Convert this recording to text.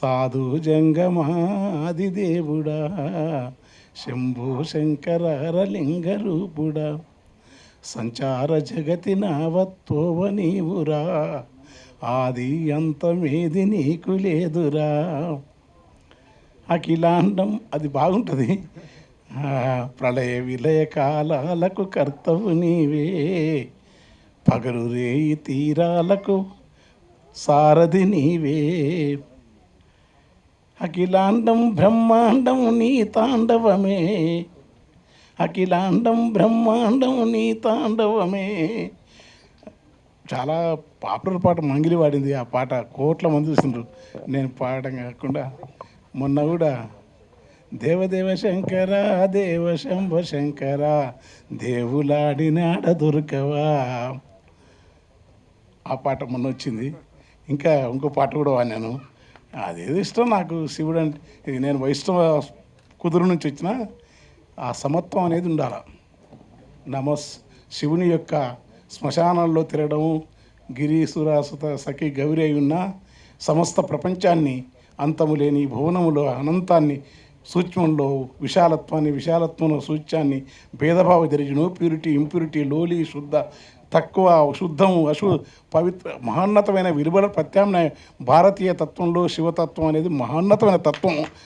సాధు జంగమాది దేవుడా శంభు శంకరలింగ రూపుడా సంచార జగతి నావత్తోవ నీవురా ఆది అంతమేది నీకు లేదురా. అఖిలాండం అది బాగుంటుంది. ప్రళయ విలయ కాలాలకు కర్తవు నీవే. పగలు రేయి తీరాలకు సారథి నీవే. అఖిలాండం బ్రహ్మాండం నీ తాండవమే. అఖిలాండం బ్రహ్మాండం నీ తాండవమే. చాలా పాపులర్ పాట మంగిలి పాడింది ఆ పాట. కోట్ల మంది చూసిండ్రు. నేను పాడడం కాకుండా మొన్న కూడా దేవదేవ శంకర దేవ శంభ శంకర దేవులాడినాడ దొరకవా. ఆ పాట మొన్న వచ్చింది. ఇంకా ఇంకో పాట కూడా వాడినాను. అదేదో ఇష్టం నాకు శివుడు అంటే. ఇది నేను వైష్ణవ కుదురు నుంచి వచ్చిన ఆ సమత్వం అనేది ఉండాలి. నమస్ శివుని యొక్క శ్మశానాల్లో తిరగడం గిరీసురాసుత సఖి గౌరి అయి ఉన్న సమస్త ప్రపంచాన్ని అంతము లేని భువనములో అనంతాన్ని సూక్ష్మంలో విశాలత్వాన్ని విశాలత్వంలో సూచ్యాన్ని భేదభావ జరిగిన ప్యూరిటీ ఇంప్యూరిటీ లోలి శుద్ధ తక్కువ శుద్ధం అశు పవిత్ర మహోన్నతమైన విలువల ప్రత్యామ్నాయ. భారతీయ తత్వంలో శివతత్వం అనేది మహోన్నతమైన తత్వం.